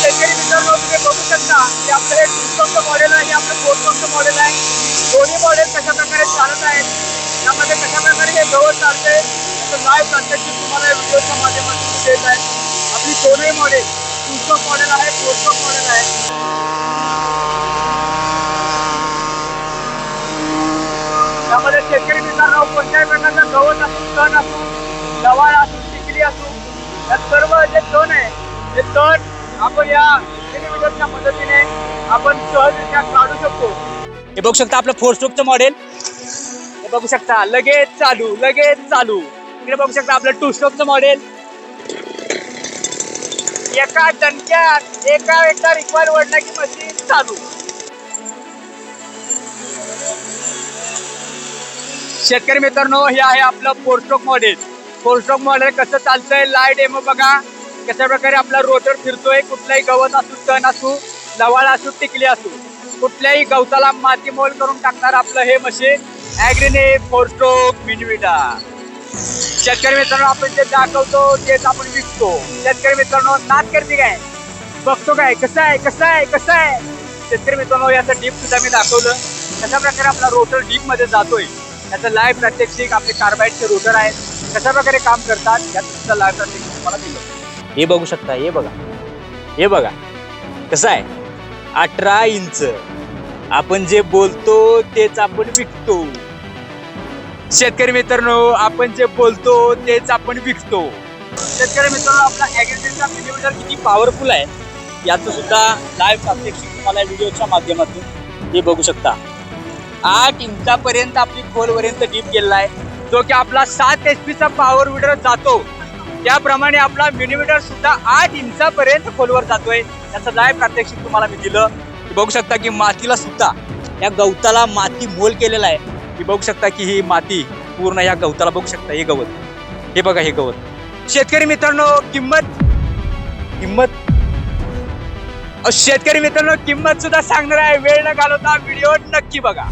शेतकरी मित्रांनो तुम्ही बघू शकता की आपलं हे टूस्टॉकचं मॉडेल आहे आपलं फोरस्टॉकचं मॉडेल आहे दोन्ही मॉडेल कशा प्रकारे चालत आहेत यामध्ये कशा प्रकारे हे गवत चालते त्याचं लाईव्ह प्रात्यक्षिक तुम्हाला या व्हिडिओच्या माध्यमातून देत आहे आपली दोनही मॉडेल टूस्टॉक मॉडेल आहे फोरस्टॉक मॉडेल आहे त्यामध्ये शेतकरी मित्रांनो कोणत्याही प्रकारचा गवत असू तण असू लवाळ असू टिकली असू या सर्व जे तण आहे ते तण आपण या मिलीमीटरच्या मदतीने आपण सहजरित्या काढू शकतो. हे बघू शकता आपलं फोर स्ट्रोकचं मॉडेल हे बघू शकता लगेच चालू लगेच चालू. इकडे बघू शकता आपलं टू स्ट्रोकचं मॉडेल एका दणक्यात एका एकदा रिक्वायर वडला की मशीन चालू. शेतकरी मित्रांनो हे आहे आपलं four stroke model four stroke model कसं चालतंय? लाइट डेमो बघा. कशा प्रकारे आपला रोटर फिरतोय कुठलाही गवत असू तण असू लवाळ असू टिकली असू कुठल्याही गवताला माती मोल करून टाकणार आपलं हे मशीन ॲग्रिने फोरस्टोक मिनविटा शेतकरी मित्रांनो आपण जे दाखवतो तेच आपण विकतो. शेतकरी मित्रांनो नाच करते काय? बघतो काय? कसं आहे? कसं आहे? कसं आहे? शेतकरी मित्रांनो याचं डीप सुद्धा मी दाखवलं. कशा प्रकारे आपला रोटर डीपमध्ये जातोय? याचं लाईव्ह प्रात्यक्षिक आपले कार्बाईडचे रोटर आहेत. कशा प्रकारे काम करतात? याचं सुद्धा लाईव्ह प्रात्यक्षिक तुम्हाला दिलं. हे बघू शकता हे बघा. हे बघा. कसं आहे? अठरा इंच. आपण जे बोलतो तेच आपण विकतो. शेतकरी मित्रांनो आपण जे बोलतो तेच आपण विकतो. शेतकरी मित्रांनो आपला ॲग्रिकल्चरचा मिलीमीटर किती पॉवरफुल आहे याचं सुद्धा लाईव्ह प्रात्यक्षिक तुम्हाला व्हिडिओच्या माध्यमातून हे बघू शकता. आठ इंचापर्यंत आपली खोलपर्यंत डीप गेलेला आहे. जो की आपला सात एच पीचा पॉवर विडर जातो. त्याप्रमाणे आपला मिलीमीटर सुद्धा आठ इंचापर्यंत खोलवर जातोय. त्याचं लाईव्ह प्रात्यक्षिक तुम्हाला मी दिलं. की बघू शकता की मातीला सुद्धा या गवताला माती मोल केलेला आहे. की बघू शकता की ही माती पूर्ण या गवताला बघू शकता हे गवत. हे बघा हे गवत. शेतकरी मित्रांनो किंमत किंमत. शेतकरी मित्रांनो किंमत सुद्धा सांगणार आहे. वेळ न घालवता व्हिडिओ नक्की बघा.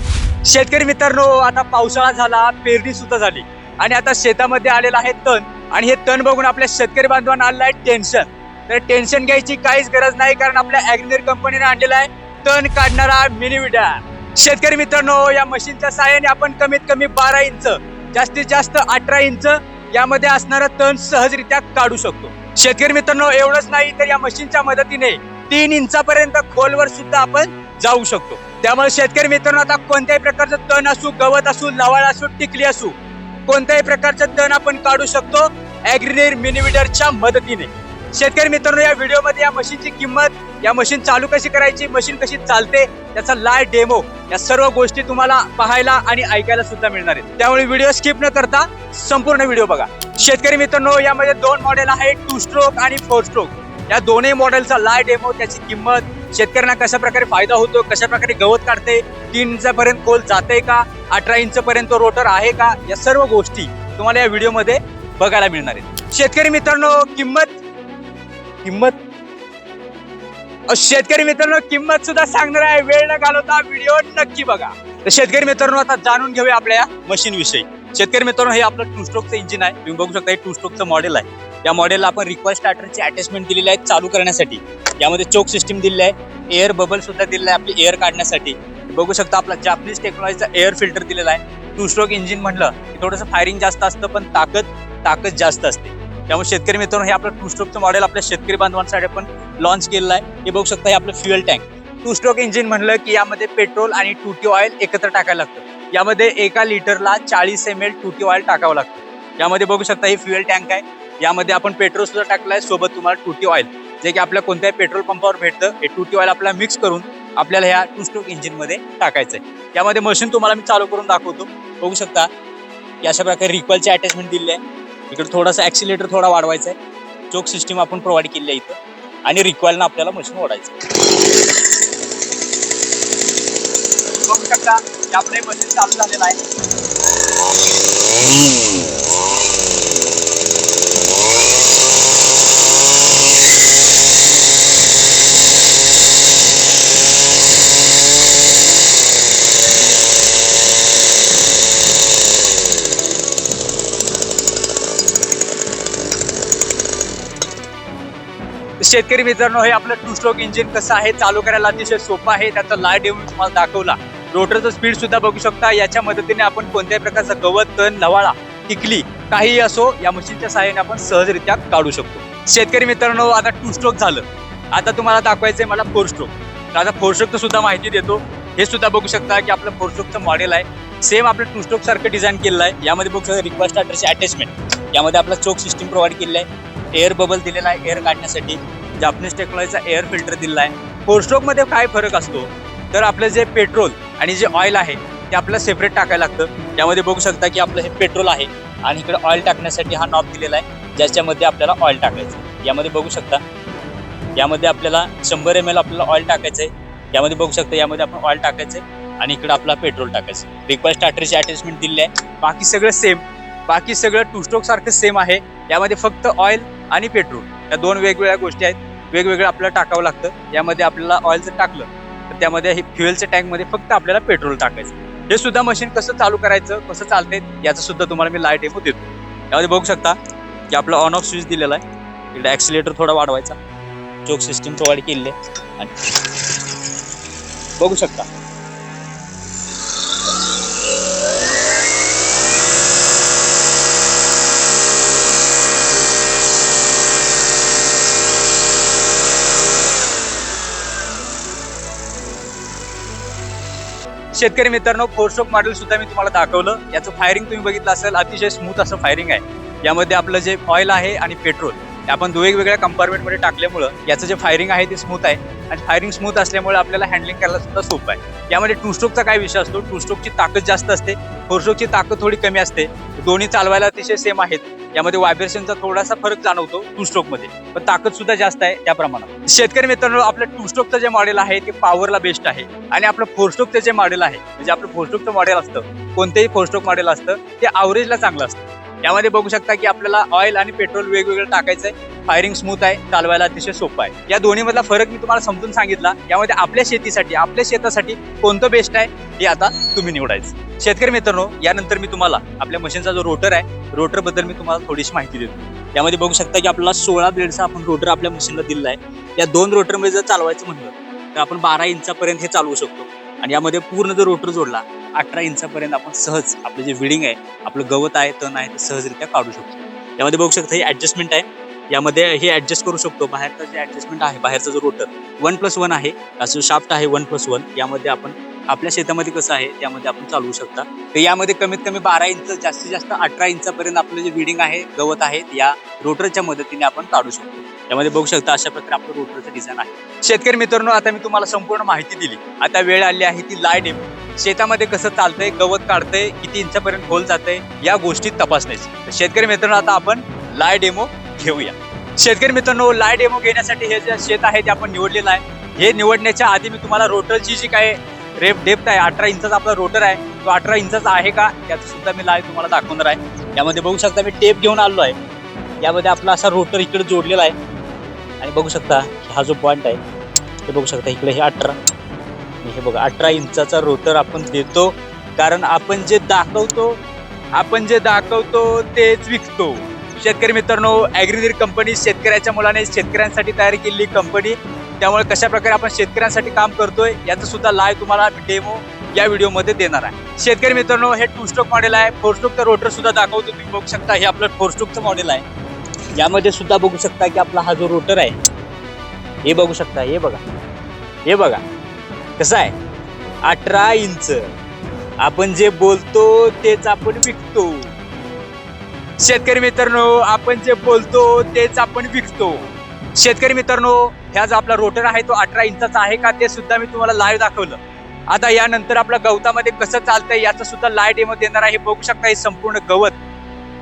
शेतकरी मित्रांनो आता पावसाळा झाला पेरणी सुद्धा झाली. आणि आता शेतामध्ये आलेलं आहे तण. आणि हे तण बघून आपल्या शेतकरी बांधवांना आलेलं आहे टेन्शन तर टेन्शन घ्यायची काहीच गरज नाही कारण आपल्या ॲग्नेर कंपनीने आणलेला आहे तण काढणारा मिनीविडा शेतकरी मित्रांनो या मशीनच्या साहाय्याने आपण कमीत कमी बारा इंच जास्तीत जास्त अठरा इंच यामध्ये असणारं तण सहजरित्या काढू शकतो. शेतकरी मित्रांनो एवढंच नाही तर या मशीनच्या मदतीने तीन इंचापर्यंत खोलवर सुद्धा आपण जाऊ शकतो. त्यामुळे शेतकरी मित्रांनो आता कोणत्याही प्रकारचं तण असू गवत असू लवाळ असू टिकली असू कोणत्याही प्रकारचं तण आपण काढू शकतो ॲग्रिनेर मिनिमीटरच्या मदतीने. शेतकरी मित्रांनो या व्हिडिओमध्ये या मशीनची किंमत या मशीन चालू कशी करायची मशीन कशी चालते त्याचा लाय डेमो या सर्व गोष्टी तुम्हाला पाहायला आणि ऐकायला सुद्धा मिळणार आहेत. त्यामुळे व्हिडिओ स्किप न करता संपूर्ण व्हिडिओ बघा. शेतकरी मित्रांनो यामध्ये दोन मॉडेल आहेत टू स्ट्रोक आणि फोर स्ट्रोक या दोन्ही मॉडेलचा लाय डेमो त्याची किंमत शेतकऱ्यांना कशा प्रकारे फायदा होतो कशा प्रकारे गवत काढते तीन इंचापर्यंत खोल जाते का अठरा इंच पर्यंत रोटर आहे का या सर्व गोष्टी तुम्हाला या व्हिडिओमध्ये बघायला मिळणार आहेत. शेतकरी मित्रांनो किंमत किंमत. शेतकरी मित्रांनो किंमत सुद्धा सांगणार आहे. वेळ न घालवता व्हिडिओ नक्की बघा. तर शेतकरी मित्रांनो आता जाणून घेऊया आपल्या मशीन विषयी शेतकरी मित्रांनो हे आपलं टू स्ट्रोकचं इंजिन आहे. तुम्ही बघू शकता हे टू स्ट्रोकचं मॉडेल आहे. या मॉडेलला आपण रिक्वायर स्टार्टरची अटॅचमेंट दिलेली आहे चालू करण्यासाठी. यामध्ये चोक सिस्टीम दिलेली आहे एअर बबल सुद्धा दिलेला आहे आपली एअर काढण्यासाठी. बघू शकता आपला जापनीज टेक्नॉलॉजीचा एअर फिल्टर दिलेला आहे. टू स्ट्रोक इंजिन म्हटलं की थोडंसं फायरिंग जास्त असतं पण ताकद ताकद जास्त असते. त्यामुळे शेतकरी मित्रांनो हे आपलं टू स्ट्रोकचं मॉडेल आपल्या शेतकरी बांधवांसाठी आपण लॉन्च केलेलं आहे. हे बघू शकता हे आपलं fuel tank two stroke engine म्हणलं की यामध्ये पेट्रोल आणि टूटी ऑइल एकत्र टाकायला लागतं. यामध्ये एका लिटरला चाळीस एम एल टूटी ऑइल टाकावं लागतं. यामध्ये बघू शकता हे फ्युएल टँक आहे. यामध्ये आपण पेट्रोल सुद्धा टाकलं आहे सोबत तुम्हाला टूटी ऑइल जे की आपल्या कोणत्याही पेट्रोल पंपावर भेटतं हे टूटी ऑइल आपल्याला मिक्स करून आपल्याला ह्या टू स्ट्रोक इंजिनमध्ये टाकायचं आहे यामध्ये मशीन तुम्हाला मी चालू करून दाखवतो. बघू शकता की अशा प्रकारे रिक्वलची अटॅचमेंट दिले आहे. इकडे थोडासा ॲक्सिलेटर थोडा वाढवायचा आहे चोक सिस्टीम आपण प्रोव्हाइड केली आहे इथं. आणि रिक्वायरनं आपल्याला मशीन ओढायचं बघू शकता की आपलं मशीन चालू झालेलं आहे. शेतकरी मित्रांनो हे आपलं टू स्ट्रोक इंजिन कसं आहे चालू करायला अतिशय सोपं आहे. त्याचा लाइट येऊन तुम्हाला दाखवला. रोटरचं स्पीड सुद्धा बघू शकता. याच्या मदतीने आपण कोणत्याही प्रकारचं गवत तण लवाळा टिकली काहीही असो या मशीनच्या सहाय्याने आपण सहजरित्या काढू शकतो. शेतकरी मित्रांनो आता टू स्ट्रोक झालं. आता तुम्हाला दाखवायचं आहे मला फोर स्ट्रोक तर आता फोर स्ट्रोकचं सुद्धा माहिती देतो. हे सुद्धा बघू शकता की आपलं फोर स्ट्रोकचं मॉडेल आहे. सेम आपलं टू स्ट्रोक सारखं डिझाईन केलेलं आहे. यामध्ये बघू शकता रिक्वेस्ट स्टार्टरची अटॅचमेंट यामध्ये आपला चोक सिस्टीम प्रोव्हाइड केलेला आहे. एअर बबल दिलेला आहे एअर काढण्यासाठी. जापनीज टेक्नॉलॉजीचा एअर फिल्टर दिलेला आहे. फोर स्ट्रोकमध्ये काय फरक असतो? तर आपलं जे पेट्रोल आणि जे ऑइल आहे ते आपल्याला सेपरेट टाकायला लागतं. यामध्ये बघू शकता की आपलं हे पेट्रोल आहे आणि इकडे ऑइल टाकण्यासाठी हा नॉब दिलेला आहे ज्याच्यामध्ये आपल्याला ऑइल टाकायचं यामध्ये बघू शकता. यामध्ये आपल्याला शंभर एम एल आपल्याला ऑइल टाकायचं आहे. यामध्ये बघू शकता यामध्ये आपण ऑइल टाकायचं आहे आणि इकडे आपला पेट्रोल टाकायचं रिक्वेस्ट स्टार्टरची अटॅचमेंट दिली आहे. बाकी सगळं सेम बाकी सगळं टू स्ट्रोक सारखं सेम आहे. यामध्ये फक्त ऑइल आणि पेट्रोल या दोन वेगवेगळ्या गोष्टी आहेत. वेगवेगळं आपल्याला टाकावं लागतं. यामध्ये आपल्याला ऑइलचं टाकलं तर त्यामध्ये हे फ्युएलच्या टँकमध्ये फक्त आपल्याला पेट्रोल टाकायचं. हे सुद्धा मशीन कसं चालू करायचं कसं चालते याचं सुद्धा तुम्हाला मी लाइट डेमो देतो. यामध्ये बघू शकता की आपला ऑन ऑफ स्विच दिलेला आहे. इकडे ॲक्सिलेटर थोडा वाढवायचा. चोक सिस्टीम प्रोव्हाइड केलेली आहे. आणि बघू शकता. शेतकरी मित्रांनो फोर मॉडेल सुद्धा मी तुम्हाला दाखवलं. याचं फायरिंग तुम्ही बघितलं असेल अतिशय स्मूथ असं फायरिंग आहे. यामध्ये आपलं जे ऑइल आहे आणि पेट्रोल आपण वेगवेगळ्या कंपार्टमेंटमध्ये टाकल्यामुळं याचं जे फायरिंग आहे ते स्मूथ आहे. आणि फायरिंग स्मूथ असल्यामुळे आपल्याला हँडलिंग करायला सुद्धा सोपं आहे. यामध्ये टू स्ट्रोकचा काय विषय असतो? टू स्ट्रोकची ताकद जास्त असते. फोर स्ट्रोकची ताकद थोडी कमी असते. दोन्ही चालवायला अतिशय सेम आहेत. यामध्ये व्हायब्रेशनचा थोडासा फरक जाणवतो टू स्ट्रोकमध्ये पण ताकद सुद्धा जास्त आहे त्या प्रमाणात. शेतकरी मित्रांनो आपलं टू स्ट्रोकचं जे मॉडेल आहे ते पॉवरला बेस्ट आहे. आणि आपलं फोर स्ट्रोकचं जे मॉडेल आहे म्हणजे आपलं फोर स्ट्रोकचं मॉडेल असतं कोणतेही फोर स्ट्रोक मॉडेल असतं ते अवरेजला चांगलं असतं. यामध्ये बघू शकता की आपल्याला ऑइल आणि पेट्रोल वेगवेगळं टाकायचं आहे फायरिंग स्मूथ आहे चालवायला अतिशय सोपं आहे. या दोन्हीमधला फरक मी तुम्हाला समजून सांगितला. यामध्ये आपल्या शेतीसाठी आपल्या शेतासाठी कोणतं बेस्ट आहे हे आता तुम्ही निवडायचं. शेतकरी मित्रांनो यानंतर मी तुम्हाला आपल्या मशीनचा जो रोटर आहे रोटरबद्दल मी तुम्हाला थोडीशी माहिती देतो. यामध्ये बघू शकता की आपल्याला सोळा ब्लेडचा आपण रोटर आपल्या मशीनला दिलेला आहे. या दोन रोटरमध्ये जर चालवायचं म्हणलं तर आपण बारा इंचापर्यंत हे चालवू शकतो. आणि यामध्ये पूर्ण जर रोटर जोडला अठरा इंचापर्यंत आपण सहज आपलं जे विडिंग आहे आपलं गवत आहे तण आहे ते सहजरित्या काढू शकतो. यामध्ये बघू शकता ही ॲडजस्टमेंट आहे. यामध्ये हे ऍडजस्ट करू शकतो. बाहेरचं जे ऍडजस्टमेंट आहे बाहेरचं जो रोटर वन प्लस वन आहे. जो शाफ्ट आहे वन प्लस वन यामध्ये आपण आपल्या शेतामध्ये कसं आहे त्यामध्ये आपण चालवू शकता. तर यामध्ये कमीत कमी बारा इंच जास्तीत जास्त अठरा इंचापर्यंत आपलं जे विडिंग आहे गवत आहे या रोटरच्या मदतीने आपण काढू शकतो. यामध्ये बघू शकता अशा प्रकारे आपलं रोटरचं डिझाईन आहे. शेतकरी मित्रांनो आता मी तुम्हाला संपूर्ण माहिती दिली. आता वेळ आली आहे ती लाय एम शेतामध्ये कसं चालतंय गवत काढतंय किती इंचापर्यंत खोल जातंय या गोष्टी तपासण्याची. तर शेतकरी मित्रांनो आता आपण लाय डेमो घेऊया. शेतकरी मित्रांनो लाय डेमो घेण्यासाठी हे जे शेत आहे ते आपण निवडलेलं आहे. हे निवडण्याच्या आधी मी तुम्हाला रोटरची जी काय रेप डेप्थ आहे अठरा इंचाचा आपला रोटर आहे तो अठरा इंचाचा आहे का त्याचं सुद्धा मी लाय तुम्हाला दाखवणार आहे. यामध्ये बघू शकता मी टेप घेऊन आलो आहे. यामध्ये आपला असा रोटर इकडे जोडलेला आहे. आणि बघू शकता हा जो पॉईंट आहे ते बघू शकता इकडे हे अठरा. हे बघा अठरा इंचाचा रोटर आपण देतो. कारण आपण जे दाखवतो आपण जे दाखवतो तेच विकतो. शेतकरी मित्रांनो ॲग्रिनीर कंपनी शेतकऱ्याच्या मुलाने शेतकऱ्यांसाठी तयार केलेली कंपनी त्यामुळे कशा प्रकारे आपण शेतकऱ्यांसाठी काम करतोय याचं सुद्धा लाईव्ह तुम्हाला डेमो या व्हिडिओमध्ये देणार आहे. शेतकरी मित्रांनो हे टू स्ट्रोक मॉडेल आहे. फोर स्ट्रोकचं रोटर सुद्धा दाखवतो. तुम्ही बघू शकता हे आपलं फोर स्ट्रोकचं मॉडेल आहे. यामध्ये सुद्धा बघू शकता की आपला हा जो रोटर आहे हे बघू शकता हे बघा. हे बघा. कसं आहे? अठरा इंच. आपण जे बोलतो तेच आपण विकतो. शेतकरी मित्रांनो आपण जे बोलतो तेच आपण विकतो. शेतकरी मित्रांनो ह्या जो आपला रोटर आहे तो अठरा इंचाचा आहे का ते सुद्धा मी तुम्हाला लाईव्ह दाखवलं. आता यानंतर आपल्या गवतामध्ये कसं चालतंय याचं सुद्धा लाईव्ह डेमो देणार आहे. हे बघू शकता हे संपूर्ण गवत.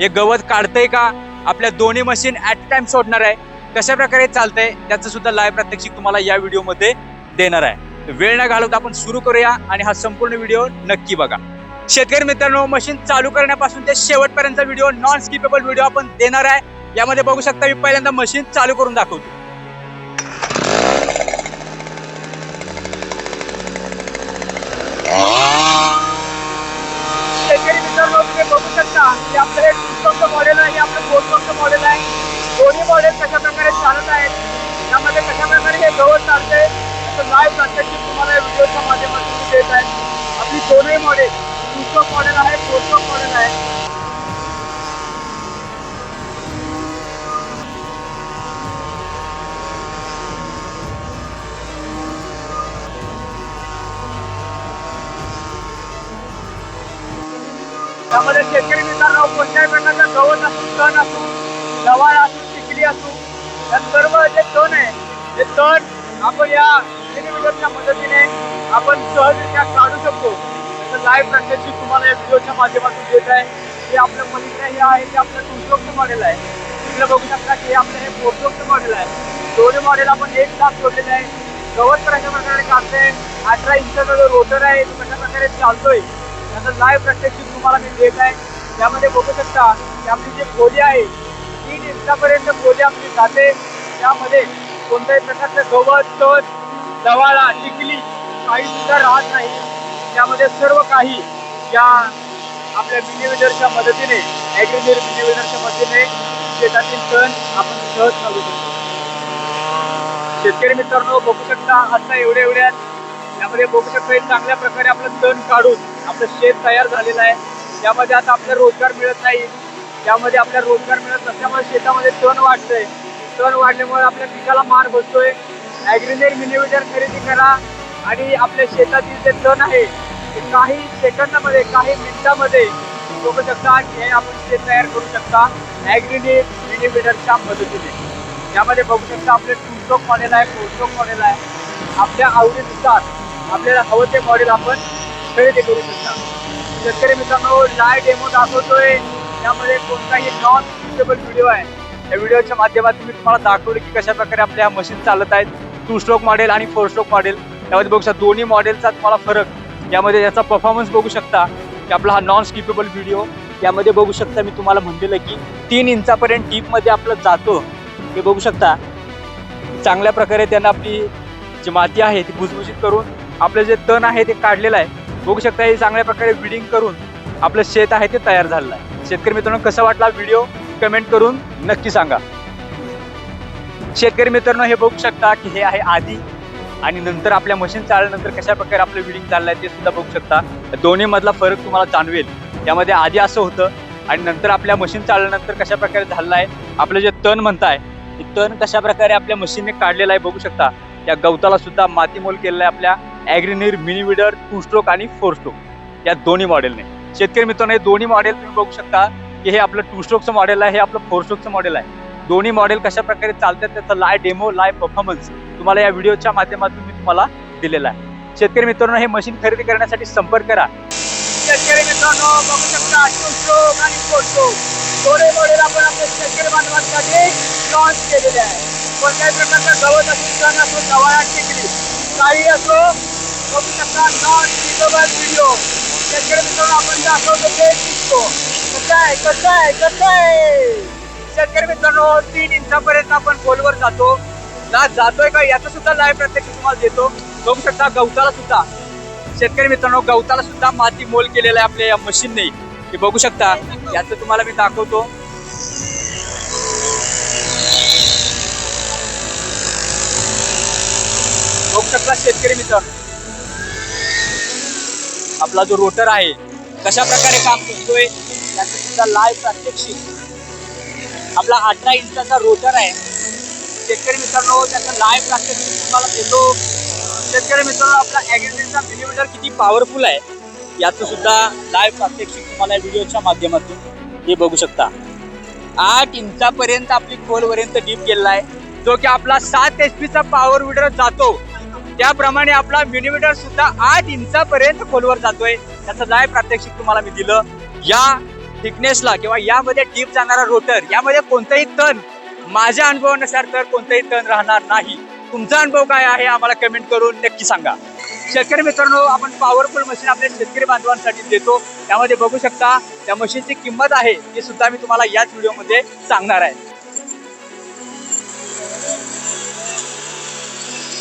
हे गवत काढतंय का? आपल्या दोन्ही मशीन ऍट टाइम सोडणार आहे. कशा प्रकारे चालतंय त्याचं सुद्धा लाईव्ह प्रात्यक्षिक तुम्हाला या व्हिडिओमध्ये देणार आहे. वेळ न घालवता आपण सुरू करूया आणि हा संपूर्ण व्हिडिओ नक्की बघा. शेतकरी मित्रांनो मशीन चालू करण्यापासून ते शेवटपर्यंतचा व्हिडिओ नॉन स्किपेबल व्हिडिओ आपण देणार आहे. यामध्ये बघू शकता मी पहिल्यांदा मशीन चालू करून दाखवतो. शेतकरी मित्रांनो तुम्ही बघू शकता की आपलं हे टू मॉडेल आहे आपलं फोर मॉडेल आहे. दोन्ही मॉडेल कशा प्रकारे चालत आहेत गवत चालते त्याचं लाईव्ह प्रात्यक्षिक तुम्हाला व्हिडिओच्या माध्यमातून मी देत आहे. आपली दोनही मॉडेल पुस्तक मॉडेल आहे पोस्टक मॉडेल आहे? त्यामध्ये शेतकरी मित्रांना कोणत्याही प्रकारचा गवत असू तण असू गव्हाळ असू चिखली असू या सर्व जे तण आहे ते तण आपण या टेलिव्हिजनच्या मदतीने आपण सहजरित्या काढू शकतो. तर लाईव्ह प्रत्यक्षित तुम्हाला या व्हिडिओच्या माध्यमातून देत आहे. हे आपलं पलीकडे हे आहे ते आपलं टूशोक्ट मॉडेल आहे. तिकडे बघू शकता की हे आपलं हे फोरशोक्ट मॉडेल आहे. दोन्ही मॉडेल आपण एक साथ जोडलेलं आहे. गवत तर अशा प्रकारे काढते अठरा इंचाचा जो रोटर आहे तो कशा प्रकारे चालतोय त्याचं लाईव्ह प्रत्यक्षित तुम्हाला मी देत आहे. त्यामध्ये बघू शकता की आपली जी खोली आहे तीन इंचापर्यंत खोली आपली जाते. त्यामध्ये कोणत्याही प्रकारचं गवत तण दवाळा चिखली काही सुद्धा राहत नाही. त्यामध्ये सर्व काही या आपल्या मिनिवेदरच्या मदतीने ॲग्रिमिर मिनिवेदरच्या मदतीने शेतातील तण आपण सहज चालू शकतो. शेतकरी मित्रांनो बघू शकता आता एवढ्या एवढ्यात यामध्ये बघू शकता चांगल्या प्रकारे आपलं तण काढून आपलं शेत तयार झालेलं आहे. त्यामध्ये आता आपल्याला रोजगार मिळत नाही. त्यामध्ये आपल्याला रोजगार मिळत नसल्यामुळे शेतामध्ये तण वाढतंय. तण वाढल्यामुळे आपल्या पिकाला मार बसतोय. ॲग्रिनेर मिनिवेटर खरेदी करा. आणि आपल्या शेतातील जे तण आहे ते काही सेकंदामध्ये काही मिनिटामध्ये बघू शकता की हे आपण शेत तयार करू शकता ॲग्रिनेर मिनिवेटरच्या मदतीने. यामध्ये बघू शकता आपले टू स्ट्रोक मॉडेल आहे फोर स्ट्रोक मॉडेल आहे. आपल्या आवडीनुसार आपल्याला हवं ते मॉडेल आपण खरेदी करू शकता. शेतकरी मित्रांनो लाय डेमो दाखवतोय. त्यामध्ये कोणताही नॉन सुटेबल व्हिडिओ आहे. या व्हिडिओच्या माध्यमातून मी तुम्हाला दाखवलं की कशा प्रकारे आपल्या मशीन चालत आहेत. टू स्ट्रोक मॉडेल आणि फोर स्ट्रोक मॉडेल त्यामध्ये बघू शकता दोन्ही मॉडेलचा तुम्हाला फरक. यामध्ये याचा परफॉर्मन्स बघू शकता की आपला हा नॉन स्किपेबल व्हिडिओ यामध्ये बघू शकता मी तुम्हाला म्हणलेलं की तीन इंचापर्यंत डीपमध्ये आपलं जातो. हे बघू शकता. चांगल्या प्रकारे त्यांना आपली जी माती आहे ती भुसभुशीत करून आपलं जे तण आहे ते काढलेलं आहे. बघू शकता हे चांगल्या प्रकारे विडिंग करून आपलं शेत आहे ते तयार झालेलं आहे. शेतकरी मित्रांनो कसा वाटला व्हिडिओ कमेंट करून नक्की सांगा. शेतकरी मित्रांनो हे बघू शकता की हे आहे आधी आणि नंतर आपल्या मशीन चालल्यानंतर कशा प्रकारे आपलं विडिंग चाललं आहे ते सुद्धा बघू शकता. दोन्ही मधला फरक तुम्हाला जाणवेल. यामध्ये आधी असं होतं आणि नंतर आपल्या मशीन चालल्यानंतर कशा प्रकारे झालेलं आहे आपलं जे तण म्हणताय ते तण कशा प्रकारे आपल्या मशीनने काढलेलं आहे बघू शकता. या गवताला सुद्धा मातीमोल केलेलं आहे आपल्या Agrineer mini weeder two stroke आणि फोर स्ट्रोक या दोन्ही मॉडेलने शेतकरी मित्रांनो हे दोन्ही मॉडेल तुम्ही बघू शकता की हे आपलं टू स्ट्रोकचं मॉडेल आहे हे आपलं फोर स्ट्रोकचं मॉडेल आहे. दोन्ही मॉडेल कशा प्रकारे चालतात त्याचा लाय डेमो लाय परफॉर्मन्स तुम्हाला या व्हिडिओच्या माध्यमातून मी तुम्हाला दिलेला आहे. शेतकरी मित्रांनो हे मशीन खरेदी करण्यासाठी संपर्क करा. शेतकरी मित्रांनो बघू शकता टू आणि फोर दोन्ही मॉडेल आपण आपल्या शेतकरी बांधवांसाठी लॉन्च केलेले आहे. कोणत्याही प्रकारचा गवत असो सण असो गवाळा टिकली. काही असो बघू शकता नॉन स्पीकेबल व्हिडिओ शेतकरी मित्रांनो आपण दाखवतो ते दिसतो कसं आहे? कसं आहे? कसं आहे? शेतकरी मित्रांनो तीन इंचापर्यंत आपण खोलवर जातो. ना जातोय का याचं सुद्धा लाईव्ह प्रत्यक्ष तुम्हाला देतो. बघू शकता गवताला सुद्धा. शेतकरी मित्रांनो गवताला सुद्धा माती मोल केलेला आहे आपल्या या मशीनने हे बघू शकता. याचं तुम्हाला मी दाखवतो. बघू शकता शेतकरी मित्र. आपला जो रोटर आहे कशा प्रकारे काम करतोय याचं सुद्धा लाईव्ह प्रात्यक्षिक आपला अठरा इंचाचा रोटर आहे शेतकरी मित्रांनो त्याचं लाईव्ह प्रात्यक्षिक तुम्हाला देतो. शेतकरी मित्रांनो आपला ॲग्रिकल्चरचा मिलीमीटर किती पॉवरफुल आहे याचं सुद्धा लाईव्ह प्रात्यक्षिक तुम्हाला व्हिडिओच्या माध्यमातून हे बघू शकता. आठ इंचापर्यंत आपली खोलपर्यंत डीप गेलेला आहे. जो की आपला सात एच पीचा पॉवर विडर जातो. त्याप्रमाणे आपला मिलीमीटर सुद्धा आठ इंचापर्यंत खोलवर जातोय. त्याचं लाईव्ह प्रात्यक्षिक तुम्हाला मी दिलं. या थिकनेसला किंवा यामध्ये डीप जाणारा रोटर यामध्ये कोणताही तण माझ्या अनुभवानुसार तर कोणताही तण राहणार नाही. तुमचा अनुभव काय आहे आम्हाला कमेंट करून नक्की सांगा. शेतकरी मित्रांनो आपण पॉवरफुल मशीन आपल्या शेतकरी बांधवांसाठी देतो. त्यामध्ये बघू शकता त्या मशीनची किंमत आहे ती सुद्धा मी तुम्हाला याच व्हिडिओमध्ये सांगणार आहे.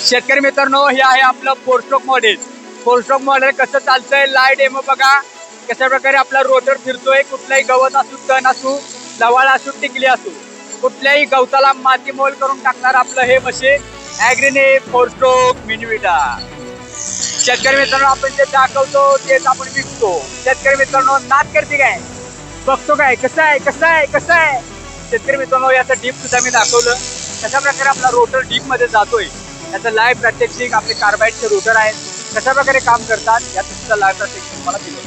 शेतकरी मित्रांनो हे आहे आपलं four stroke model four stroke model कसं चालतंय? लाइट डेमो बघा. कशा प्रकारे आपला रोटर फिरतोय कुठलाही गवत असू तण असू लवाळ असू टिकली असू कुठल्याही गवताला माती मोल करून टाकणार आपलं हे मशीन ॲग्रीने फोर स्ट्रोक मिनिविटा शेतकरी मित्रांनो आपण जे दाखवतो तेच आपण विकतो. शेतकरी मित्रांनो नाच करते काय? बघतो काय? कसं आहे? कसं आहे? कसं आहे? शेतकरी मित्रांनो याचं डीप सुद्धा मी दाखवलं. कशा प्रकारे आपला रोटर डीपमध्ये जातोय? याचं लाईव्ह प्रात्यक्षिक आपले कार्बाईडचे रोटर आहेत. कशा प्रकारे काम करतात? याचं सुद्धा लाईव्ह प्रात्यक्षिक मला दिलं.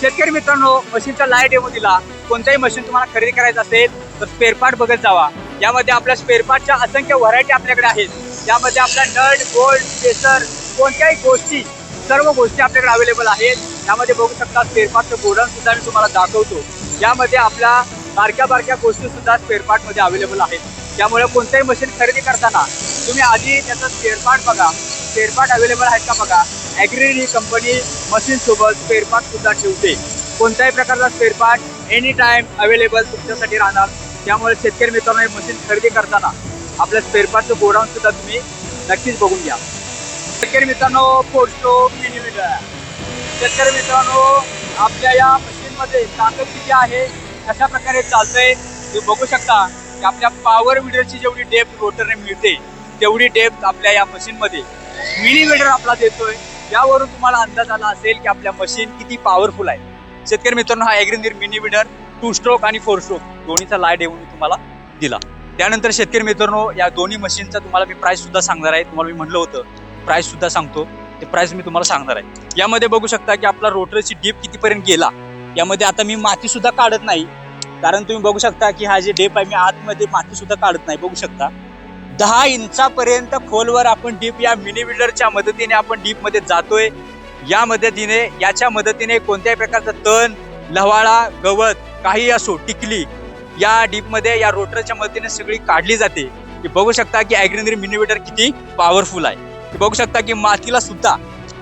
शेतकरी मित्रांनो मशीनचा लाइट डेमो दिला. कोणताही मशीन तुम्हाला खरेदी करायचं असेल तर स्पेअरपार्ट बघत जावा. यामध्ये आपल्या स्पेअरपार्टच्या असंख्य व्हरायटी आपल्याकडे आहेत. यामध्ये आपला नट गोल्ड प्रेसर कोणत्याही गोष्टी सर्व गोष्टी आपल्याकडे अवेलेबल आहेत. यामध्ये बघू शकता स्पेअरपार्टचं गोडाऊन सुद्धा मी तुम्हाला दाखवतो. यामध्ये आपल्या बारक्या बारक्या गोष्टी सुद्धा स्पेअरपार्टमध्ये अवेलेबल आहेत. त्यामुळे कोणत्याही मशीन खरेदी करताना तुम्ही आधी त्याचं स्पेअरपार्ट बघा. स्पेअरपार्ट अवेलेबल आहेत का बघा. ॲग्री ही कंपनी मशीन सोबत सुद्धा ठेवते. कोणत्याही प्रकारचा स्पेअरपार्ट एनी टाइम अवेलेबल तुमच्यासाठी राहणार. त्यामुळे शेतकरी मित्रांनो हे मशीन खरेदी करताना आपल्या स्पेअरपार्टचं गोडाऊनसुद्धा गोडाऊन सुद्धा तुम्ही नक्कीच बघून घ्या. शेतकरी मित्रांनो पोस्टो मिनिमीटर शेतकरी मित्रांनो आपल्या या मशीनमध्ये ताकद किती आहे? कशा प्रकारे चालतंय? तुम्ही बघू शकता की आपल्या पॉवर विडरची जेवढी डेप्थ रोटरने मिळते तेवढी डेप्थ आपल्या या मशीनमध्ये मिलीमीटर आपला देतोय. यावरून तुम्हाला अंदाज आला असेल की आपल्या मशीन किती पॉवरफुल आहे. शेतकरी मित्रांनो हा Agrineer mini weeder two stroke आणि फोर स्ट्रोक दोन्हीचा लाइट येऊन मी तुम्हाला दिला. त्यानंतर शेतकरी मित्रांनो या दोन्ही मशीनचा तुम्हाला मी प्राईस सुद्धा सांगणार आहे. तुम्हाला मी म्हणलं होतं प्राईस सुद्धा सांगतो. ते प्राईस मी तुम्हाला सांगणार आहे. यामध्ये बघू शकता की आपला रोटरची डीप कितीपर्यंत गेला. यामध्ये आता मी माती सुद्धा काढत नाही. कारण तुम्ही बघू शकता की हा जे डेप आहे मी आतमध्ये माती सुद्धा काढत नाही. बघू शकता. दहा इंचापर्यंत खोलवर आपण डीप या मिनी बिल्डरच्या मदतीने आपण डीपमध्ये जातोय. या मदतीने याच्या मदतीने कोणत्याही प्रकारचं तण लवाळा गवत काही असो टिकली या डीपमध्ये या रोटरच्या मदतीने सगळी काढली जाते. की बघू शकता की ॲग्रेनरी मिनिवेटर किती पॉवरफुल आहे. बघू शकता की मातीला सुद्धा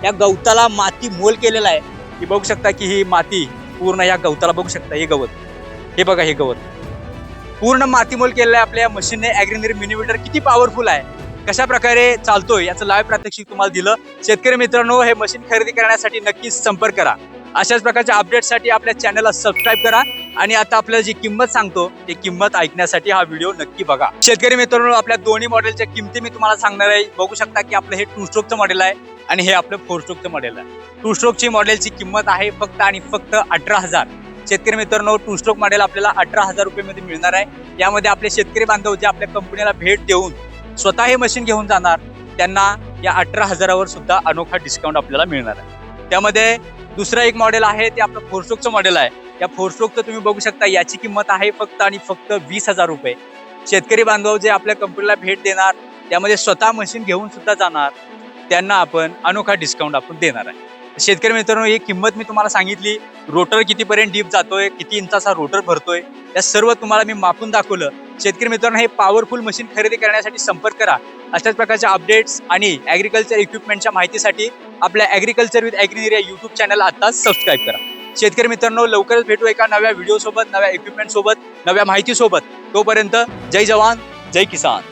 या गवताला माती मोल केलेला आहे. की बघू शकता की ही माती पूर्ण या गवताला बघू शकता हे गवत. हे बघा हे गवत. पूर्ण मातीमोल केलेलं आहे आपल्या मशीनने ॲग्रेनरी मिनिमीटर किती पॉवरफुल आहे? कशा प्रकारे चालतोय याचं लाईव्ह प्रात्यक्षिक तुम्हाला दिलं. शेतकरी मित्रांनो हे मशीन खरेदी करण्यासाठी नक्कीच संपर्क करा. अशाच प्रकारच्या अपडेटसाठी आपल्या चॅनलला सबस्क्राईब करा. आणि आता आपल्याला जी किंमत सांगतो ती किंमत ऐकण्यासाठी हा व्हिडिओ नक्की बघा. शेतकरी मित्रांनो आपल्या दोन्ही मॉडेलच्या किमती मी तुम्हाला सांगणार आहे. बघू शकता की आपलं हे टू स्ट्रोकचं मॉडेल आहे आणि हे आपलं फोर स्ट्रोकचं मॉडेल आहे. टू स्ट्रोकची मॉडेलची किंमत आहे फक्त आणि फक्त अठरा हजार. शेतकरी मित्रांनो टू स्ट्रोक मॉडेल आपल्याला अठरा हजार रुपयेमध्ये मिळणार आहे. यामध्ये आपले शेतकरी बांधव जे आपल्या कंपनीला भेट देऊन स्वतः हे मशीन घेऊन जाणार त्यांना या अठरा हजारावर सुद्धा अनोखा डिस्काउंट आपल्याला मिळणार आहे. त्यामध्ये दुसरं एक मॉडेल आहे ते आपलं फोर स्ट्रोकचं मॉडेल आहे. या फोर स्ट्रोकचं तुम्ही बघू शकता याची किंमत आहे फक्त आणि फक्त वीस हजार रुपये. शेतकरी बांधव जे आपल्या कंपनीला भेट देणार त्यामध्ये स्वतः मशीन घेऊन सुद्धा जाणार त्यांना आपण अनोखा डिस्काउंट आपण देणार आहे. शेतकरी मित्रांनो ही किंमत मी तुम्हाला सांगितली. रोटर कितीपर्यंत डीप जातोय किती इंचाचा रोटर भरतोय या सर्व तुम्हाला मी मापून दाखवलं. शेतकरी मित्रांनो हे पॉवरफुल मशीन खरेदी करण्यासाठी संपर्क करा. अशाच प्रकारच्या अपडेट्स आणि ॲग्रिकल्चर इक्विपमेंटच्या माहितीसाठी आपल्या ॲग्रिकल्चर विथ ॲग्रिनिर या यूट्यूब चॅनल आताच सबस्क्राईब करा. शेतकरी मित्रांनो लवकरच भेटू एका नव्या व्हिडिओसोबत नव्या इक्विपमेंटसोबत नव्या माहितीसोबत तोपर्यंत जय जवान जय किसान.